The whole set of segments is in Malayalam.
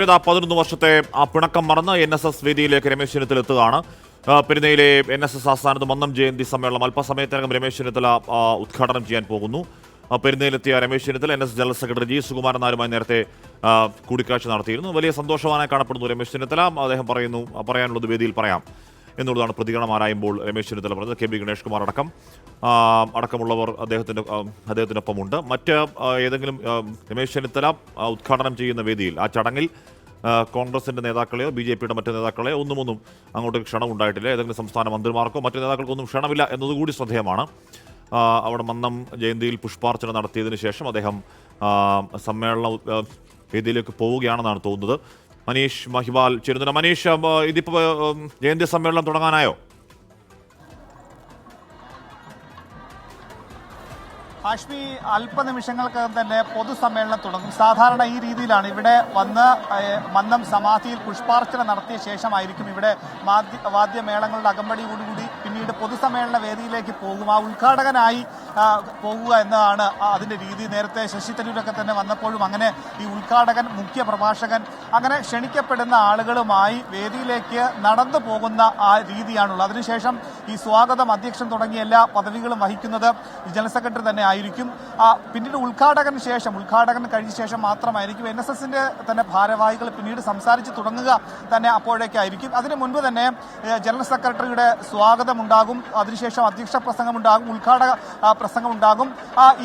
പതിനൊന്ന് വർഷത്തെ ആ പിണക്കം മറന്ന് എൻ എസ് എസ് വേദിയിലേക്ക് രമേശ് ചെന്നിത്തല എത്തുകയാണ് ആ, പെരുന്നയിലെ എൻ എസ് എസ് ആസ്ഥാനത്ത് മന്നം ജയന്തി സമ്മേളനം അല്പസമയത്തിനകം രമേശ് ചെന്നിത്തല ഉദ്ഘാടനം ചെയ്യാൻ പോകുന്നു. പെരുന്നയിലെത്തിയ Ramesh Chennithala N S general secretary G Sukumaran നായരുമായി നേരത്തെ കൂടിക്കാഴ്ച നടത്തിയിരുന്നു. വലിയ സന്തോഷവാനായി കാണപ്പെടുന്നു രമേശ് ചെന്നിത്തല. അദ്ദേഹം പറയുന്നു പറയാനുള്ളത് വേദിയിൽ പറയാം എന്നുള്ളതാണ് പ്രതികരണം ആരായുമ്പോൾ രമേശ് ചെന്നിത്തല പറഞ്ഞത്. കെ ബി ഗണേഷ് കുമാർ അടക്കം. അടക്കമുള്ളവർ അദ്ദേഹത്തിന്റെ അദ്ദേഹത്തിനൊപ്പമുണ്ട്. മറ്റ് ഏതെങ്കിലും രമേശ് ചെന്നിത്തല ഉദ്ഘാടനം ചെയ്യുന്ന വേദിയിൽ ആ ചടങ്ങിൽ കോൺഗ്രസിന്റെ നേതാക്കളെയോ ബി ജെ പിയുടെ മറ്റ് നേതാക്കളെയോ ഒന്നും ഒന്നും അങ്ങോട്ട് ക്ഷണമുണ്ടായിട്ടില്ല ഏതെങ്കിലും സംസ്ഥാന മന്ത്രിമാർക്കോ മറ്റു നേതാക്കൾക്കൊന്നും ക്ഷണമില്ല എന്നതുകൂടി ശ്രദ്ധേയമാണ്. അവിടെ മന്നം ജയന്തിയിൽ പുഷ്പാർച്ചന നടത്തിയതിനു ശേഷം അദ്ദേഹം സമ്മേളന വേദിയിലേക്ക് പോവുകയാണെന്നാണ് തോന്നുന്നത്. മനീഷ് മഹിബാൽ ചേരുന്നുണ്ട്. മനീഷ് ഇതിപ്പോൾ ഇതിപ്പോ ജയന്തി സമ്മേളനം തുടങ്ങാനായോ? ഹാഷ്മി അല്പനിമിഷങ്ങൾക്കകം തന്നെ പൊതുസമ്മേളനം തുടങ്ങും. സാധാരണ ഈ രീതിയിലാണ് ഇവിടെ വന്ന് മന്നം സമാധിയിൽ പുഷ്പാർച്ചന നടത്തിയ ശേഷമായിരിക്കും ഇവിടെ മാധ്യ വാദ്യമേളങ്ങളുടെ അകമ്പടിയോടുകൂടി പിന്നീട് പൊതുസമ്മേളന വേദിയിലേക്ക് പോകും. ആ ഉദ്ഘാടകനായി പോകുക എന്നതാണ് അതിന്റെ രീതി. നേരത്തെ ശശി തരൂരൊക്കെ തന്നെ വന്നപ്പോഴും അങ്ങനെ ഈ ഉദ്ഘാടകൻ മുഖ്യ പ്രഭാഷകൻ അങ്ങനെ ക്ഷണിക്കപ്പെടുന്ന ആളുകളുമായി വേദിയിലേക്ക് നടന്നു പോകുന്ന ആ രീതിയാണുള്ളത്. അതിനുശേഷം ഈ സ്വാഗതം അധ്യക്ഷൻ തുടങ്ങിയ എല്ലാ പദവികളും വഹിക്കുന്നത് ജനറൽ സെക്രട്ടറി തന്നെ ആയിരിക്കും. പിന്നീട് ഉദ്ഘാടകന് ശേഷം ഉദ്ഘാടകൻ കഴിഞ്ഞ ശേഷം മാത്രമായിരിക്കും എൻ എസ് എസിന്റെ തന്നെ ഭാരവാഹികൾ പിന്നീട് സംസാരിച്ച് തുടങ്ങുക തന്നെ അപ്പോഴേക്കായിരിക്കും. അതിനു മുൻപ് തന്നെ ജനറൽ സെക്രട്ടറിയുടെ സ്വാഗതം ഉണ്ടാകും അതിനുശേഷം അധ്യക്ഷ പ്രസംഗം ഉണ്ടാകും ഉദ്ഘാടക പ്രസംഗമുണ്ടാകും.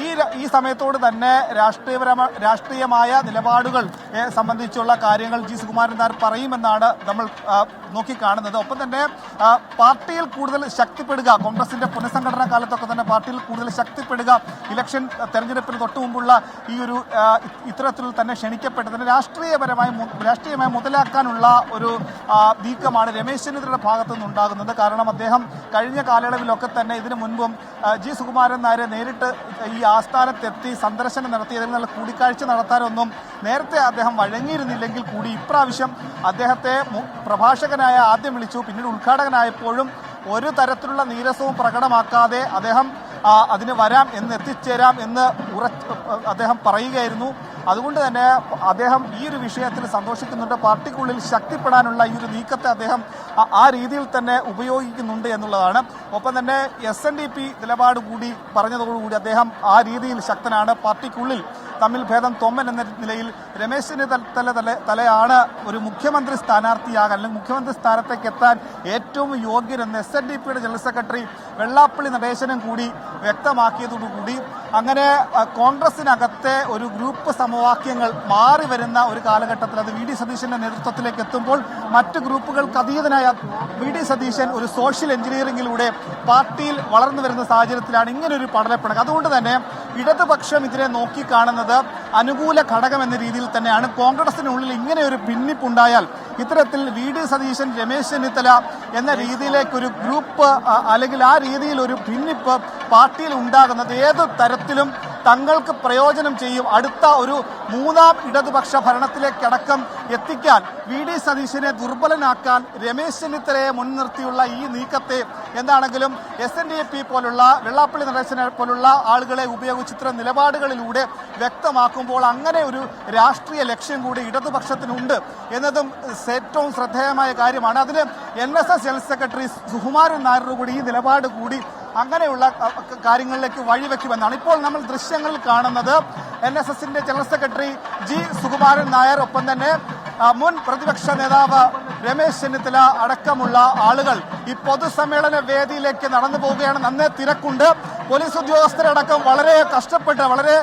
ഈ ഈ സമയത്തോട് തന്നെ രാഷ്ട്രീയപരമ രാഷ്ട്രീയമായ നിലപാടുകൾ സംബന്ധിച്ചുള്ള കാര്യങ്ങൾ ജി സുകുമാരൻ നായർ പറയുമെന്നാണ് നമ്മൾ നോക്കിക്കാണുന്നത്. ഒപ്പം തന്നെ പാർട്ടിയിൽ കൂടുതൽ ശക്തിപ്പെടുക കോൺഗ്രസിന്റെ പുനഃസംഘടനാ കാലത്തൊക്കെ തന്നെ പാർട്ടിയിൽ കൂടുതൽ ശക്തിപ്പെടുക ഇലക്ഷൻ തെരഞ്ഞെടുപ്പിന് തൊട്ടു മുമ്പുള്ള ഈ ഒരു ഇത്തരത്തിൽ തന്നെ ക്ഷണിക്കപ്പെട്ടതിന് രാഷ്ട്രീയപരമായി രാഷ്ട്രീയമായി മുതലാക്കാനുള്ള ഒരു നീക്കമാണ് രമേശ് ചെന്നിത്തലയുടെ ഭാഗത്തു നിന്നുണ്ടാകുന്നത് കാരണം അദ്ദേഹം കഴിഞ്ഞ കാലയളവിലൊക്കെ തന്നെ ഇതിനു മുൻപും ജി. സുകുമാരൻ നായരെ നേരിട്ട് ഈ ആസ്ഥാനത്തെത്തി സന്ദർശനം നടത്തി അതിൽ നല്ല കൂടിക്കാഴ്ച നടത്താനൊന്നും നേരത്തെ അദ്ദേഹം വഴങ്ങിയിരുന്നില്ലെങ്കിൽ കൂടി ഇപ്രാവശ്യം അദ്ദേഹത്തെ പ്രഭാഷകനായ ആദ്യം വിളിച്ചു പിന്നീട് ഉദ്ഘാടകനായപ്പോഴും ഒരു തരത്തിലുള്ള നീരസവും പ്രകടമാക്കാതെ അദ്ദേഹം അതിന് വരാം എന്ന് എത്തിച്ചേരാം എന്ന് ഉറച്ച് അദ്ദേഹം പറയുകയായിരുന്നു. അതുകൊണ്ട് തന്നെ അദ്ദേഹം ഈ ഒരു വിഷയത്തിൽ സന്തോഷിക്കുന്നുണ്ട്. പാർട്ടിക്കുള്ളിൽ ശക്തിപ്പെടാനുള്ള ഈ ഒരു നീക്കത്തെ അദ്ദേഹം ആ- രീതിയിൽ തന്നെ ഉപയോഗിക്കുന്നുണ്ട് എന്നുള്ളതാണ്. ഒപ്പം തന്നെ എസ് എൻ ഡി പി നിലപാട് കൂടി പറഞ്ഞതോടുകൂടി അദ്ദേഹം ആ രീതിയിൽ ശക്തനാണ്. പാർട്ടിക്കുള്ളിൽ തമ്മിൽ ഭേദം തൊമ്മൻ എന്ന നിലയിൽ രമേശ് ചെന്നിത്തല തല തലയാണ് ഒരു മുഖ്യമന്ത്രി സ്ഥാനാർത്ഥിയാകാൻ അല്ലെങ്കിൽ മുഖ്യമന്ത്രി സ്ഥാനത്തേക്ക് എത്താൻ ഏറ്റവും യോഗ്യരെന്ന് എസ് എൻ ഡി പിയുടെ ജനറൽ സെക്രട്ടറി വെള്ളാപ്പള്ളി നടേശനും കൂടി വ്യക്തമാക്കിയതോടുകൂടി അങ്ങനെ കോൺഗ്രസിനകത്തെ ഒരു ഗ്രൂപ്പ് സമവാക്യങ്ങൾ മാറി വരുന്ന ഒരു കാലഘട്ടത്തിൽ അത് വി ഡി സതീശന്റെ നേതൃത്വത്തിലേക്ക് എത്തുമ്പോൾ മറ്റ് ഗ്രൂപ്പുകൾക്ക് അതീതനായ വി ഡി സതീശൻ ഒരു സോഷ്യൽ എഞ്ചിനീയറിംഗിലൂടെ പാർട്ടിയിൽ വളർന്നു വരുന്ന സാഹചര്യത്തിലാണ് ഇങ്ങനെ ഒരു പടലപ്പിണക്ക് അതുകൊണ്ട് തന്നെ ഇടതുപക്ഷം ഇതിനെ നോക്കിക്കാണുന്നത് അനുകൂല ഘടകം എന്ന രീതിയിൽ തന്നെയാണ് കോൺഗ്രസിനുള്ളിൽ ഇങ്ങനെ ഒരു ഭിന്നിപ്പുണ്ടായാൽ ഇത്തരത്തിൽ വി ഡി സതീശൻ രമേശ് ചെന്നിത്തല എന്ന രീതിയിലേക്കൊരു ഗ്രൂപ്പ് അല്ലെങ്കിൽ ആ രീതിയിൽ ഒരു പിന്നിപ്പ് പാർട്ടിയിൽ ഉണ്ടാകുന്നത് ഏത് തരത്തിലും തങ്ങൾക്ക് പ്രയോജനം ചെയ്യും. അടുത്ത ഒരു മൂന്നാം ഇടതുപക്ഷ ഭരണത്തിലേക്കടക്കം എത്തിക്കാൻ വി ഡി സതീശനെ ദുർബലനാക്കാൻ രമേശ് ചെന്നിത്തലയെ മുൻനിർത്തിയുള്ള ഈ നീക്കത്തെ എന്താണെങ്കിലും എസ് എൻ ഡി പി പോലുള്ള വെള്ളാപ്പള്ളി നടേശനെ പോലുള്ള ആളുകളെ ഉപയോഗിച്ച് നിലപാടുകളിലൂടെ വ്യക്തമാക്കുമ്പോൾ അങ്ങനെ ഒരു രാഷ്ട്രീയ ലക്ഷ്യം കൂടി ഇടതുപക്ഷത്തിനുണ്ട് എന്നതും ഏറ്റവും ശ്രദ്ധേയമായ കാര്യമാണ്. അതിന് N S S general secretary Sukumaran നായരുടെ കൂടി ഈ നിലപാട് കൂടി അങ്ങനെയുള്ള കാര്യങ്ങളിലേക്ക് വഴിവെക്കുമെന്നാണ്. ഇപ്പോൾ നമ്മൾ ദൃശ്യങ്ങളിൽ കാണുന്നത് എൻ എസ് എസിന്റെ general secretary G Sukumaran Nair ഒപ്പം തന്നെ മുൻ പ്രതിപക്ഷ നേതാവ് രമേശ് ചെന്നിത്തല അടക്കമുള്ള ആളുകൾ ഈ പൊതുസമ്മേളന വേദിയിലേക്ക് നടന്നു പോവുകയാണ്. നന്നേ തിരക്കുണ്ട്. പോലീസ് ഉദ്യോഗസ്ഥരടക്കം വളരെ കഷ്ടപ്പെട്ട് വളരെ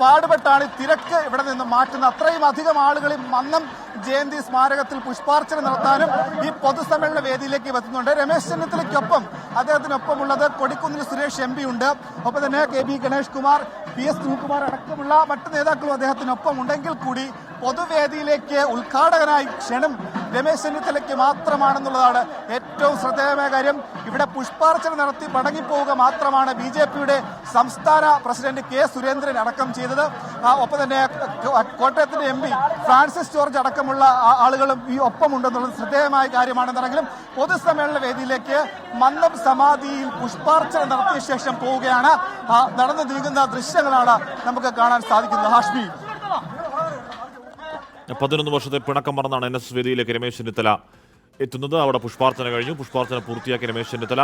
പാടുപെട്ടാണ് തിരക്ക് ഇവിടെ നിന്ന് മാറ്റുന്നത്. അത്രയും അധികം ആളുകൾ ഈ മന്നം ജയന്തി സ്മാരകത്തിൽ പുഷ്പാർച്ചന നടത്താനും ഈ പൊതുസമ്മേളന വേദിയിലേക്ക് എത്തുന്നുണ്ട്. രമേശ് ചെന്നിത്തലയ്ക്കൊപ്പം അദ്ദേഹത്തിനൊപ്പമുള്ളത് കൊടിക്കുന്നിൽ സുരേഷ് എം ഉണ്ട്. ഒപ്പം തന്നെ K B Ganesh Kumar P S Sunilkumar അടക്കമുള്ള മറ്റ് നേതാക്കളും അദ്ദേഹത്തിനൊപ്പം ഉണ്ടെങ്കിൽ കൂടി പൊതുവേദിയിലേക്ക് ഉദ്ഘാടകനായി ക്ഷണം രമേശ് ചെന്നിത്തലയ്ക്ക് മാത്രമാണെന്നുള്ളതാണ് ഏറ്റവും ശ്രദ്ധേയമായ കാര്യം. ഇവിടെ പുഷ്പാർച്ചന നടത്തി മടങ്ങിപ്പോവുക മാത്രമാണ് ബി സംസ്ഥാന പ്രസിഡന്റ് കെ സുരേന്ദ്രൻ അടക്കം ചെയ്തത്. ഒപ്പം തന്നെ കോട്ടയത്തിന്റെ എം പി ഫ്രാൻസിസ് ജോർജ് അടക്കമുള്ള ആളുകളും ഈ ഒപ്പമുണ്ടെന്നുള്ളത് ശ്രദ്ധേയമായ കാര്യമാണെന്നുണ്ടെങ്കിലും പൊതുസമ്മേളന വേദിയിലേക്ക് മന്നം സമാധിയിൽ പുഷ്പാർച്ചന നടത്തിയ ശേഷം പോവുകയാണ്. ആ, നടന്നു നീങ്ങുന്ന ദൃശ്യങ്ങളാണ് നമുക്ക് കാണാൻ സാധിക്കുന്നത്. ഹാഷ്മി. പതിനൊന്ന് വർഷത്തെ പിണക്കം മറന്നാണ് എൻ എസ് വേദിയിലേക്ക് രമേശ് ചെന്നിത്തല എത്തുന്നത്. അവിടെ പുഷ്പാർച്ചന കഴിഞ്ഞു. പുഷ്പാർച്ചന പൂർത്തിയാക്കി രമേശ് ചെന്നിത്തല.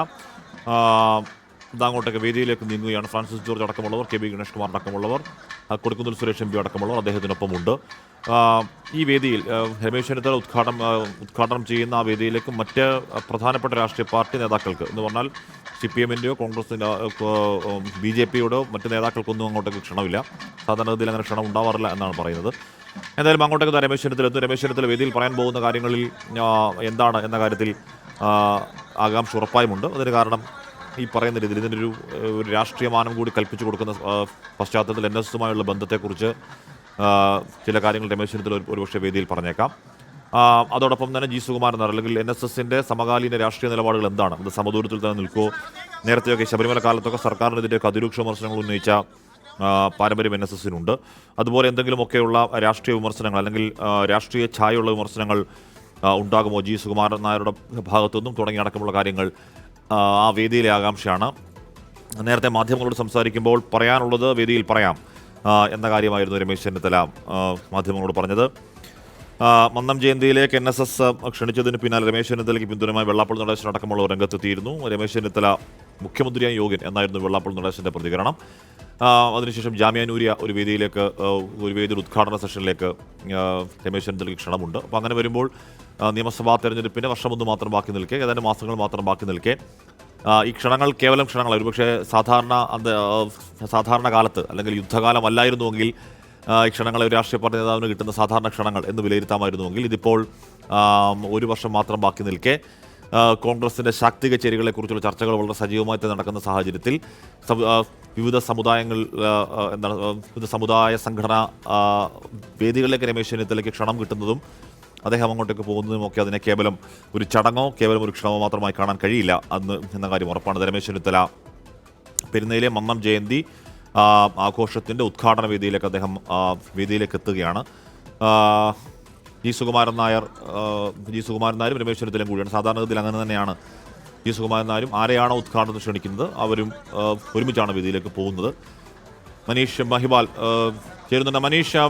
ആ, ഇതങ്ങോട്ടേക്ക് വേദിയിലേക്ക് നീങ്ങുകയാണ്. ഫ്രാൻസിസ് ജോർജ് അടക്കമുള്ളവർ കെ ബി ഗണേഷ് കുമാർ അടക്കമുള്ളവർ കൊടുക്കുന്നിൽ സുരേഷ് എം പി അടക്കമുള്ളവർ അദ്ദേഹത്തിനൊപ്പമുണ്ട്. ഈ വേദിയിൽ രമേശ് ചെന്നിത്തല ഉദ്ഘാടനം ഉദ്ഘാടനം ചെയ്യുന്ന ആ വേദിയിലേക്ക് മറ്റ് പ്രധാനപ്പെട്ട രാഷ്ട്രീയ പാർട്ടി നേതാക്കൾക്ക് എന്ന് പറഞ്ഞാൽ സി പി എമ്മിന്റെയോ കോൺഗ്രസിന്റെ ബി ജെ പിയുടെയോ മറ്റ് നേതാക്കൾക്കൊന്നും അങ്ങോട്ടേക്ക് ക്ഷണമില്ല. സാധാരണഗതിയിൽ അങ്ങനെ ക്ഷണം ഉണ്ടാവാറില്ല എന്നാണ് പറയുന്നത്. എന്തായാലും അങ്ങോട്ടേക്ക് രമേശ് ചെന്നിത്തല എത്തും. രമേശ് ചെന്നിത്തല വേദിയിൽ പറയാൻ പോകുന്ന കാര്യങ്ങളിൽ എന്താണ് എന്ന കാര്യത്തിൽ ആകാംക്ഷ ഉറപ്പായുമുണ്ട്. അതിന് കാരണം ഈ പറയുന്ന രീതിയിൽ ഇതിന്റെ ഒരു രാഷ്ട്രീയമാനം കൂടി കൽപ്പിച്ചു കൊടുക്കുന്ന പശ്ചാത്തലത്തിൽ എൻ എസ് എസുമായുള്ള ബന്ധത്തെക്കുറിച്ച് ചില കാര്യങ്ങൾ രമേശ് ചെന്നിത്തല ഒരു- ഒരുപക്ഷെ വേദിയിൽ പറഞ്ഞേക്കാം. അതോടൊപ്പം തന്നെ ജി സുകുമാരൻ അല്ലെങ്കിൽ എൻ എസ് എസിന്റെ സമകാലീന രാഷ്ട്രീയ നിലപാടുകൾ എന്താണ്? അത് സമദൂരത്തിൽ തന്നെ നിൽക്കുമോ നേരത്തെയൊക്കെ ശബരിമല കാലത്തൊക്കെ സർക്കാരിനെതിരെയൊക്കെ അതിരൂക്ഷ വിമർശനങ്ങൾ ഉന്നയിച്ച പാരമ്പര്യം എൻ എസ് എസിനുണ്ട്. അതുപോലെ എന്തെങ്കിലുമൊക്കെയുള്ള രാഷ്ട്രീയ വിമർശനങ്ങൾ അല്ലെങ്കിൽ രാഷ്ട്രീയ ഛായയുള്ള വിമർശനങ്ങൾ ഉണ്ടാകുമോ? ജി സുകുമാരൻ നായരുടെ ഭാഗത്തുനിന്നും തുടങ്ങി അടക്കമുള്ള കാര്യങ്ങൾ ആ, വേദിയിലെ ആകാംക്ഷയാണ്. നേരത്തെ മാധ്യമങ്ങളോട് സംസാരിക്കുമ്പോൾ പറയാനുള്ളത് വേദിയിൽ പറയാം എന്ന കാര്യമായിരുന്നു രമേശ് ചെന്നിത്തല മാധ്യമങ്ങളോട് പറഞ്ഞത്. മന്നം ജയന്തിയിലേക്ക് എൻ എസ് എസ് ക്ഷണിച്ചതിന് പിന്നാലെ രമേശ് ചെന്നിത്തലയ്ക്ക് പിന്തുണയുമായി വെള്ളാപ്പള്ളി നടേശൻ അടക്കമുള്ളവർ രംഗത്തെത്തിയിരുന്നു. രമേശ് ചെന്നിത്തല മുഖ്യമന്ത്രിയായി യോഗ്യൻ എന്നായിരുന്നു വെള്ളാപ്പള്ളി നടേശന്റെ പ്രതികരണം. അതിനുശേഷം ജാമ്യാനൂരിയ ഒരു വേദിയിലേക്ക് ഒരു വേദിയുടെ ഉദ്ഘാടന സെഷനിലേക്ക് രമേശ് ചെന്നിത്തലയ്ക്ക് ക്ഷണമുണ്ട്. അപ്പോൾ അങ്ങനെ വരുമ്പോൾ നിയമസഭാ തെരഞ്ഞെടുപ്പിന്റെ വർഷമൊന്ന് മാത്രം ബാക്കി നിൽക്കെ ഏതാനും മാസങ്ങൾ മാത്രം ബാക്കി നിൽക്കെ. ഈ ക്ഷണങ്ങൾ കേവലം ക്ഷണങ്ങൾ ഒരുപക്ഷെ സാധാരണ അന്ത സാധാരണ കാലത്ത് അല്ലെങ്കിൽ യുദ്ധകാലമല്ലായിരുന്നുവെങ്കിൽ ഈ ക്ഷണങ്ങൾ ഒരു രാഷ്ട്രീയ പാർട്ടി നേതാവിന് കിട്ടുന്ന സാധാരണ ക്ഷണങ്ങൾ എന്ന് വിലയിരുത്താമായിരുന്നുവെങ്കിൽ ഇതിപ്പോൾ ഒരു വർഷം മാത്രം ബാക്കി നിൽക്കെ. കോൺഗ്രസിന്റെ ശാക്തിക ചേരികളെക്കുറിച്ചുള്ള ചർച്ചകൾ വളരെ സജീവമായി തന്നെ നടക്കുന്ന സാഹചര്യത്തിൽ വിവിധ സമുദായങ്ങൾ എന്താണ് വിവിധ സമുദായ സംഘടനാ വേദികളിലേക്ക് രമേശ് ചെന്നിത്തലയ്ക്ക് ക്ഷണം കിട്ടുന്നതും അദ്ദേഹം അങ്ങോട്ടേക്ക് പോകുന്നതും ഒക്കെ അതിനെ കേവലം ഒരു ചടങ്ങോ കേവലം ഒരു ക്ഷണമോ മാത്രമായി കാണാൻ കഴിയില്ല അന്ന് എന്ന കാര്യം ഉറപ്പാണ്. രമേശ് ചെന്നിത്തല പെരുന്നയിലെ മന്നം ജയന്തി ആഘോഷത്തിന്റെ ഉദ്ഘാടന വേദിയിലേക്ക് അദ്ദേഹം വേദിയിലേക്ക് എത്തുകയാണ്. ജി സുകുമാരൻ നായർ ജി സുകുമാരൻ നായരും രമേശ് ചെന്നിത്തലയും കൂടിയാണ്. സാധാരണഗതിയിൽ അങ്ങനെ തന്നെയാണ് ജി സുകുമാരൻ നായരും ആരെയാണോ ഉദ്ഘാടനത്തിന് ക്ഷണിക്കുന്നത്? അവരും ഒരുമിച്ചാണ് വേദിയിലേക്ക് പോകുന്നത്. മനീഷ് മഹിബാൽ ചേരുന്നുണ്ട്. മനീഷ്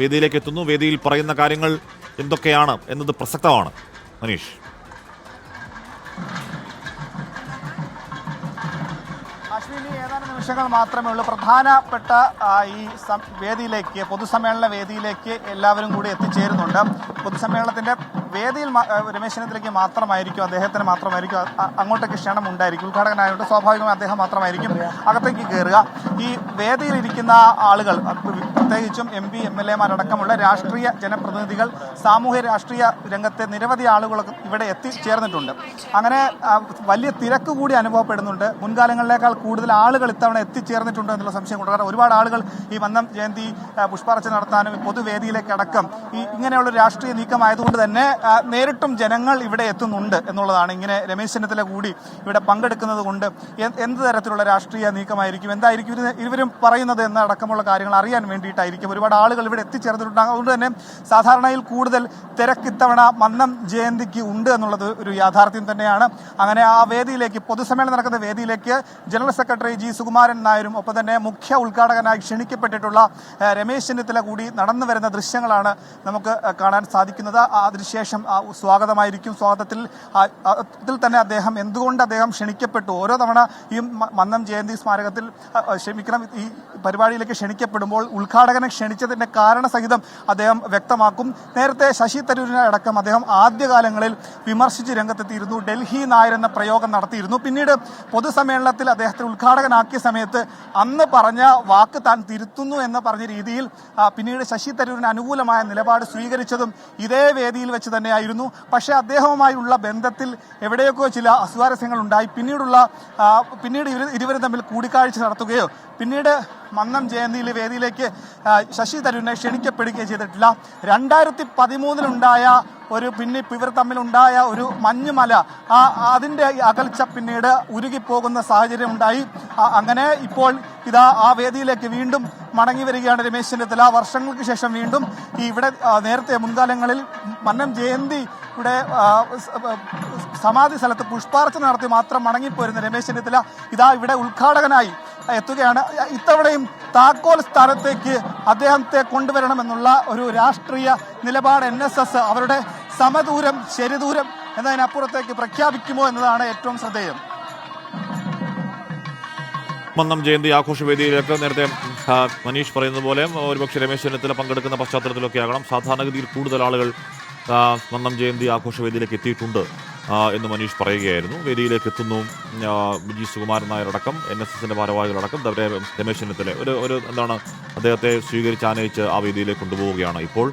വേദിയിലേക്ക് എത്തുന്നു. വേദിയിൽ പറയുന്ന കാര്യങ്ങൾ എന്തൊക്കെയാണ് എന്നത് പ്രസക്തമാണ്. മനീഷ്. അശ്വിനി ഏതാനും നിമിഷങ്ങൾ മാത്രമേ ഉള്ളൂ. പ്രധാനപ്പെട്ട ഈ വേദിയിലേക്ക് പൊതുസമ്മേളന വേദിയിലേക്ക് എല്ലാവരും കൂടി എത്തിച്ചേരുന്നുണ്ട്. പൊതുസമ്മേളനത്തിന്റെ വേദിയിൽ രമേശനത്തിലേക്ക് മാത്രമായിരിക്കും അദ്ദേഹത്തിന് മാത്രമായിരിക്കും അങ്ങോട്ടേക്ക് ക്ഷണം ഉണ്ടായിരിക്കും. ഉദ്ഘാടകനായതുകൊണ്ട് സ്വാഭാവികമായി അദ്ദേഹം മാത്രമായിരിക്കും അകത്തേക്ക് കയറുക ഈ വേദിയിൽ ഇരിക്കുന്ന ആളുകൾ പ്രത്യേകിച്ചും എം പി എം എൽ എമാരടക്കമുള്ള രാഷ്ട്രീയ ജനപ്രതിനിധികൾ സാമൂഹ്യ രാഷ്ട്രീയ രംഗത്തെ നിരവധി ആളുകളൊക്കെ ഇവിടെ എത്തിച്ചേർന്നിട്ടുണ്ട് അങ്ങനെ വലിയ തിരക്ക് കൂടി അനുഭവപ്പെടുന്നുണ്ട്. മുൻകാലങ്ങളിലേക്കാൾ കൂടുതൽ ആളുകൾ ഇത്തവണ എത്തിച്ചേർന്നിട്ടുണ്ട് എന്നുള്ള സംശയം കൊണ്ട്. കാരണം ഒരുപാട് ആളുകൾ ഈ വന്നം ജയന്തി പുഷ്പാർച്ച നടത്താനും പൊതുവേദിയിലേക്ക് അടക്കം ഈ ഇങ്ങനെയുള്ള രാഷ്ട്രീയ നീക്കമായതുകൊണ്ട് തന്നെ നേരിട്ടും ജനങ്ങൾ ഇവിടെ എത്തുന്നുണ്ട് എന്നുള്ളതാണ്. ഇങ്ങനെ രമേശ് ചെന്നിത്തല കൂടി ഇവിടെ പങ്കെടുക്കുന്നത് കൊണ്ട് എന്ത് തരത്തിലുള്ള രാഷ്ട്രീയ നീക്കമായിരിക്കും? എന്തായിരിക്കും ഇവർ പറയുന്നത് എന്ന അടക്കമുള്ള കാര്യങ്ങൾ അറിയാൻ വേണ്ടിയിട്ടായിരിക്കും. ഒരുപാട് ആളുകൾ ഇവിടെ എത്തിച്ചേർന്നിട്ടുണ്ട്. അതുകൊണ്ട് തന്നെ സാധാരണയിൽ കൂടുതൽ തിരക്ക് ഇത്തവണ മന്നം ജയന്തിക്ക് ഉണ്ട് എന്നുള്ളത് ഒരു യാഥാർത്ഥ്യം തന്നെയാണ്. അങ്ങനെ ആ വേദിയിലേക്ക് പൊതുസമ്മേളനം നടക്കുന്ന വേദിയിലേക്ക് ജനറൽ സെക്രട്ടറി ജി സുകുമാരൻ നായരും ഒപ്പം തന്നെ മുഖ്യ ഉദ്ഘാടകനായി ക്ഷണിക്കപ്പെട്ടിട്ടുള്ള രമേശ് ചെന്നിത്തല കൂടി നടന്നു വരുന്ന ദൃശ്യങ്ങളാണ് നമുക്ക് കാണാൻ സാധിക്കുന്നത്. അതിനുശേഷം ആ സ്വാഗതമായിരിക്കും. സ്വാഗതത്തിൽ അതിൽ തന്നെ അദ്ദേഹം എന്തുകൊണ്ട് അദ്ദേഹം ക്ഷണിക്കപ്പെട്ടു? ഓരോ തവണ ഈ മന്നം ജയന്തി സ്മാരകത്തിൽ ക്ഷമിക്കണം ഈ പരിപാടിയിലേക്ക് ക്ഷണിക്കപ്പെടുമ്പോൾ ഉദ്ഘാടകനെ ക്ഷണിച്ചതിന്റെ കാരണസഹിതം അദ്ദേഹം വ്യക്തമാക്കും. നേരത്തെ ശശി തരൂരിനെ അടക്കം അദ്ദേഹം ആദ്യകാലങ്ങളിൽ വിമർശിച്ച് രംഗത്തെത്തിയിരുന്നു. ഡൽഹി നായർ എന്ന പ്രയോഗം നടത്തിയിരുന്നു. പിന്നീട് പൊതുസമ്മേളനത്തിൽ അദ്ദേഹത്തെ ഉദ്ഘാടകനാക്കിയ സമയത്ത് അന്ന് പറഞ്ഞ വാക്ക് താൻ തിരുത്തുന്നു എന്ന് പറഞ്ഞ രീതിയിൽ പിന്നീട് ശശി തരൂരിന് അനുകൂലമായ നിലപാട് സ്വീകരിച്ചതും ഇതേ വേദിയിൽ വെച്ച് തന്നെയായിരുന്നു. പക്ഷേ അദ്ദേഹവുമായുള്ള ബന്ധത്തിൽ എവിടെയൊക്കെ ചില അസ്വാരസ്യങ്ങൾ ഉണ്ടായി. പിന്നീടുള്ള പിന്നീട് ഇവർ ഇരുവരും തമ്മിൽ കൂടിക്കാഴ്ച നടത്തുകയോ പിന്നീട് മന്നം ജയന്തിയിലെ വേദിയിലേക്ക് ശശി തരൂരിനെ ക്ഷണിക്കപ്പെടുകയോ ചെയ്തിട്ടില്ല. രണ്ടായിരത്തി പതിമൂന്നിലുണ്ടായ ഒരു പിന്നെ ഇവർ തമ്മിലുണ്ടായ ഒരു മഞ്ഞുമല ആ അതിന്റെ അകൽച്ച പിന്നീട് ഉരുകിപ്പോകുന്ന സാഹചര്യം ഉണ്ടായി. അങ്ങനെ ഇപ്പോൾ ഇതാ ആ വേദിയിലേക്ക് വീണ്ടും മടങ്ങി വരികയാണ് രമേശ് ചെന്നിത്തല വർഷങ്ങൾക്ക് ശേഷം വീണ്ടും ഈ ഇവിടെ നേരത്തെ മുൻകാലങ്ങളിൽ മന്നം ജയന്തി ഇവിടെ സമാധി സ്ഥലത്ത് പുഷ്പാർച്ച നടത്തി മാത്രം മടങ്ങിപ്പോരുന്ന രമേശ് ചെന്നിത്തല ഇതാ ഇവിടെ ഉദ്ഘാടകനായി എത്തുകയാണ്. ഇത്തവണയും താക്കോൽ സ്ഥാനത്തേക്ക് അദ്ദേഹത്തെ കൊണ്ടുവരണമെന്നുള്ള ഒരു രാഷ്ട്രീയ നിലപാട് എൻ അവരുടെ സമദൂരം ശരിദൂരം എന്നതിനപ്പുറത്തേക്ക് പ്രഖ്യാപിക്കുമോ എന്നതാണ് ഏറ്റവും ശ്രദ്ധേയം. മന്നം ജയന്തി ആഘോഷവേദിയിലേക്ക് നേരത്തെ മനീഷ് പറയുന്നത് പോലെ ഒരുപക്ഷെ രമേശ് ചെന്നിത്തല പങ്കെടുക്കുന്ന പശ്ചാത്തലത്തിലൊക്കെ ആകണം. സാധാരണഗതിയിൽ കൂടുതൽ ആളുകൾ മന്നം ജയന്തി ആഘോഷവേദിയിലേക്ക് എത്തിയിട്ടുണ്ട് എന്ന് മനീഷ് പറയുകയായിരുന്നു. വേദിയിലേക്ക് എത്തുന്നു ബിജി സുകുമാരൻ നായരടക്കം എൻ എസ് എസിന്റെ ഭാരവാഹികളടക്കം രമേശ് ചെന്നിത്തല. ഒരു ഒരു എന്താണ് അദ്ദേഹത്തെ സ്വീകരിച്ച് ആനയിച്ച് ആ വേദിയിലേക്ക് കൊണ്ടുപോവുകയാണ് ഇപ്പോൾ.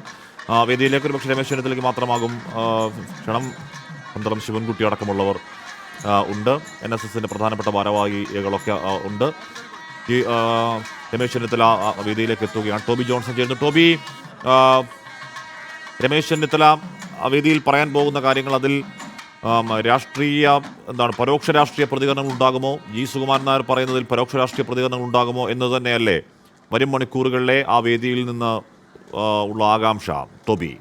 ആ, ഒരു പക്ഷേ രമേശ് ചെന്നിത്തലയ്ക്ക് മാത്രമാകും ക്ഷണം. പന്തളം ശിവൻകുട്ടി അടക്കമുള്ളവർ ഉണ്ട്. എൻ എസ് എസിന്റെ പ്രധാനപ്പെട്ട ഭാരവാഹികളൊക്കെ ഉണ്ട്. ഈ രമേശ് ചെന്നിത്തല വേദിയിലേക്ക് എത്തുകയാണ് ടോബി ജോൺസൺ ചേരുന്നു ടോബി രമേശ് ചെന്നിത്തല വേദിയിൽ പറയാൻ പോകുന്ന കാര്യങ്ങൾ അതിൽ രാഷ്ട്രീയ എന്താണ് പരോക്ഷ രാഷ്ട്രീയ പ്രതികരണങ്ങൾ ഉണ്ടാകുമോ? ജി. സുകുമാരൻ നായർ പറയുന്നതിൽ പരോക്ഷ രാഷ്ട്രീയ പ്രതികരണങ്ങൾ ഉണ്ടാകുമോ എന്ന് തന്നെയല്ലേ? വരും മണിക്കൂറുകളിലെ ആ വേദിയിൽ നിന്ന് ഉള്ള ആകാംക്ഷ. ടോബി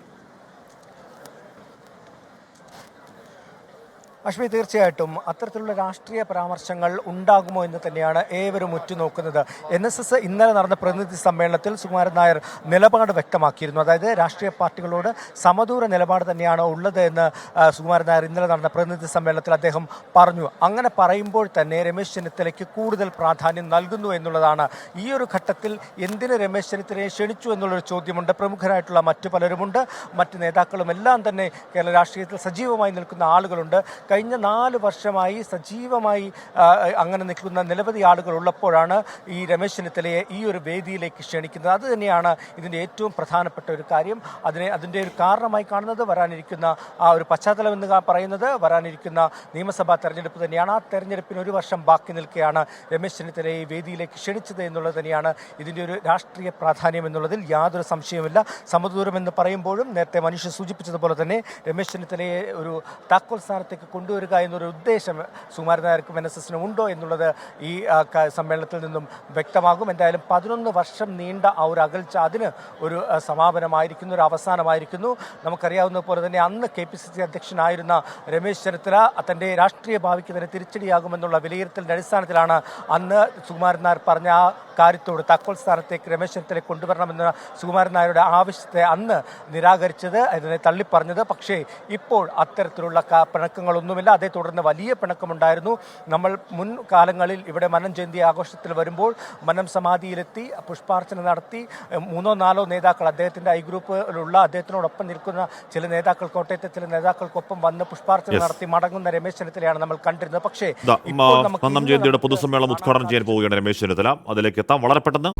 അശ്വി തീർച്ചയായിട്ടും അത്തരത്തിലുള്ള രാഷ്ട്രീയ പരാമർശങ്ങൾ ഉണ്ടാകുമോ എന്ന് തന്നെയാണ് ഏവരും ഉറ്റുനോക്കുന്നത്. എൻ എസ് എസ് ഇന്നലെ നടന്ന പ്രതിനിധി സമ്മേളനത്തിൽ സുകുമാരൻ നായർ നിലപാട് വ്യക്തമാക്കിയിരുന്നു. അതായത് രാഷ്ട്രീയ പാർട്ടികളോട് സമദൂര നിലപാട് തന്നെയാണ് ഉള്ളത് എന്ന് സുകുമാരൻ നായർ ഇന്നലെ നടന്ന പ്രതിനിധി സമ്മേളനത്തിൽ അദ്ദേഹം പറഞ്ഞു. അങ്ങനെ പറയുമ്പോൾ തന്നെ രമേശ് ചെന്നിത്തലയ്ക്ക് കൂടുതൽ പ്രാധാന്യം നൽകുന്നു എന്നുള്ളതാണ്. ഈ ഒരു ഘട്ടത്തിൽ എന്തിന് രമേശ് ചെന്നിത്തലയെ ക്ഷണിച്ചു എന്നുള്ളൊരു ചോദ്യമുണ്ട്. പ്രമുഖരായിട്ടുള്ള മറ്റു പലരുമുണ്ട്. മറ്റ് നേതാക്കളും എല്ലാം തന്നെ കേരള രാഷ്ട്രീയത്തിൽ സജീവമായി നിൽക്കുന്ന ആളുകളുണ്ട്. കഴിഞ്ഞ നാല് വർഷമായി സജീവമായി അങ്ങനെ നിൽക്കുന്ന നിരവധി ആളുകൾ ഉള്ളപ്പോഴാണ് ഈ രമേശ് ചെന്നിത്തലയെ ഈ ഒരു വേദിയിലേക്ക് ക്ഷണിക്കുന്നത്. അത് തന്നെയാണ് ഇതിന്റെ ഏറ്റവും പ്രധാനപ്പെട്ട ഒരു കാര്യം. അതിനെ അതിന്റെ ഒരു കാരണമായി കാണുന്നത് വരാനിരിക്കുന്ന ആ ഒരു പശ്ചാത്തലം എന്ന് പറയുന്നത് വരാനിരിക്കുന്ന നിയമസഭാ തെരഞ്ഞെടുപ്പ് തന്നെയാണ്. ആ തെരഞ്ഞെടുപ്പിന് ഒരു വർഷം ബാക്കി നിൽക്കുകയാണ് രമേശ് ചെന്നിത്തലയെ വേദിയിലേക്ക് ക്ഷണിച്ചത് എന്നുള്ളത് തന്നെയാണ് ഇതിന്റെ ഒരു രാഷ്ട്രീയ പ്രാധാന്യം എന്നുള്ളതിൽ യാതൊരു സംശയമില്ല സമദൂരം എന്ന് പറയുമ്പോഴും നേരത്തെ മനുഷ്യ സൂചിപ്പിച്ചതുപോലെ തന്നെ രമേശ് ചെന്നിത്തലയെ ഒരു താക്കോൽ സ്ഥാനത്തേക്ക് കൊണ്ടുവരിക എന്നൊരു ഉദ്ദേശം സുകുമാരൻ നായർക്കും എൻ എസ് എസിനും ഉണ്ടോ എന്നുള്ളത് ഈ സമ്മേളനത്തിൽ നിന്നും വ്യക്തമാകും. എന്തായാലും പതിനൊന്ന് വർഷം നീണ്ട ആ ഒരു അകൽച്ച അതിന് ഒരു സമാപനമായിരിക്കുന്നു ഒരു അവസാനമായിരിക്കുന്നു. നമുക്കറിയാവുന്ന പോലെ തന്നെ അന്ന് കെ പി സി സി അധ്യക്ഷനായിരുന്ന രമേശ് ചെന്നിത്തല തന്റെ രാഷ്ട്രീയ ഭാവിക്ക് തന്നെ തിരിച്ചടിയാകുമെന്നുള്ള വിലയിരുത്തലിന്റെ അടിസ്ഥാനത്തിലാണ് അന്ന് സുകുമാരൻ നായർ പറഞ്ഞ ആ കാര്യത്തോട് താക്കോൽ സ്ഥാനത്തേക്ക് രമേശ് ചെന്നിത്തലയെ കൊണ്ടുവരണമെന്ന സുകുമാരൻ നായരുടെ ആവശ്യത്തെ അന്ന് നിരാകരിച്ചത് അതിനെ തള്ളിപ്പറഞ്ഞത്. പക്ഷേ ഇപ്പോൾ അത്തരത്തിലുള്ള ക- പിണക്കങ്ങളൊന്നുമില്ല അതേ തുടർന്ന് വലിയ പിണക്കമുണ്ടായിരുന്നു. നമ്മൾ മുൻ കാലങ്ങളിൽ ഇവിടെ മനം ജയന്തി ആഘോഷത്തിൽ വരുമ്പോൾ മനം സമാധിയിലെത്തി പുഷ്പാർച്ചന നടത്തി മൂന്നോ നാലോ നേതാക്കൾ അദ്ദേഹത്തിന്റെ ഐ ഗ്രൂപ്പിലുള്ള അദ്ദേഹത്തിനോടൊപ്പം നിൽക്കുന്ന ചില നേതാക്കൾ കോട്ടയത്തെ ചില നേതാക്കൾക്കൊപ്പം വന്ന് പുഷ്പാർച്ചന നടത്തി മടങ്ങുന്ന രമേശ് ചെന്നിത്തലയാണ് നമ്മൾ കണ്ടിരുന്നത്. പക്ഷേ മന്നം ജയന്തിയുടെ പൊതുസമ്മേളനം ഉദ്ഘാടനം ചെയ്യാൻ പോവുകയാണ് രമേശ് ചെന്നിത്തല. അതിലേക്ക് എത്താം. വളരെ പെട്ടെന്ന്.